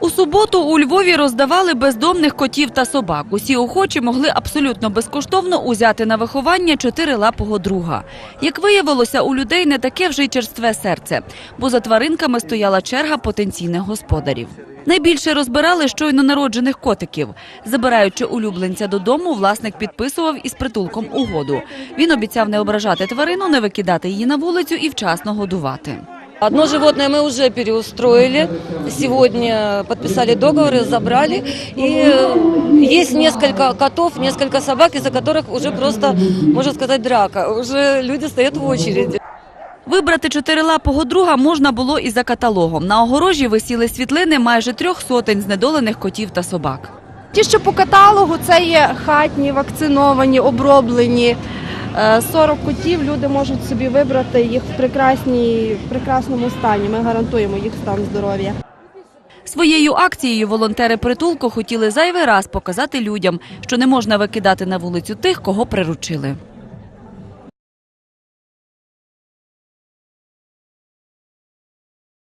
У суботу у Львові роздавали бездомних котів та собак. Усі охочі могли абсолютно безкоштовно узяти на виховання чотирилапого друга. Як виявилося, у людей не таке вже й черстве серце, бо за тваринками стояла черга потенційних господарів. Найбільше розбирали щойно народжених котиків. Забираючи улюбленця додому, власник підписував із притулком угоду. Він обіцяв не ображати тварину, не викидати її на вулицю і вчасно годувати. Одно животное мы уже переустроили. Сегодня подписали договоры, забрали. И э, есть несколько котов, несколько собак, из-за которых уже просто, можно сказать, драка. Уже люди стоят в очереди. Вибрати чотирилапого друга можна було і за каталогом. На огорожі висіли світлини майже трьох сотень знедолених котів та собак. Ті, що по каталогу, це є хатні, вакциновані, оброблені. Е, 40 котів люди можуть собі вибрати їх в прекрасній, прекрасному стані. Ми гарантуємо їх стан здоров'я. Своєю акцією волонтери притулку хотіли зайвий раз показати людям, що не можна викидати на вулицю тих, кого приручили.